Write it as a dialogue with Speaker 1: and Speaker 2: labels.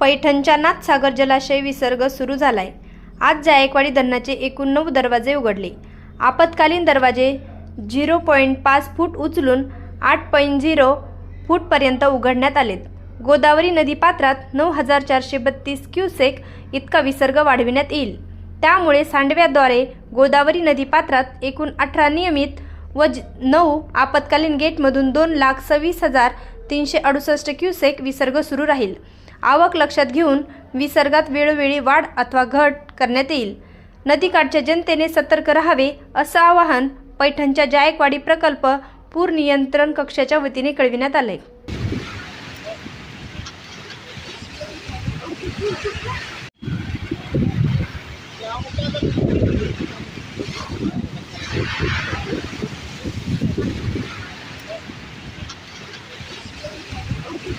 Speaker 1: पैठणच्या नाथसागर जलाशय विसर्ग सुरू झालाय. आज जायकवाडी धरणाचे एकूण नऊ दरवाजे उघडले. आपत्कालीन दरवाजे झिरो पॉईंट पाच फूट उचलून आठ पॉईंट झिरो फूटपर्यंत उघडण्यात आलेत. गोदावरी नदीपात्रात नऊ हजार चारशे बत्तीस क्युसेक इतका विसर्ग वाढविण्यात येईल. त्यामुळे सांडव्याद्वारे गोदावरी नदीपात्रात एकूण अठरा नियमित व नऊ आपत्कालीन गेटमधून दोन लाख सव्वीस हजार तीनशे अडुसष्ट क्युसेक विसर्ग सुरू राहील. आवक लक्षात घेऊन विसर्गात वेळोवेळी वाढ अथवा घट करण्यात येईल. नदीकाठच्या जनतेने सतर्क राहावे असं आवाहन पैठणच्या जायकवाडी प्रकल्प पूर नियंत्रण कक्षाच्या वतीने कळविण्यात आले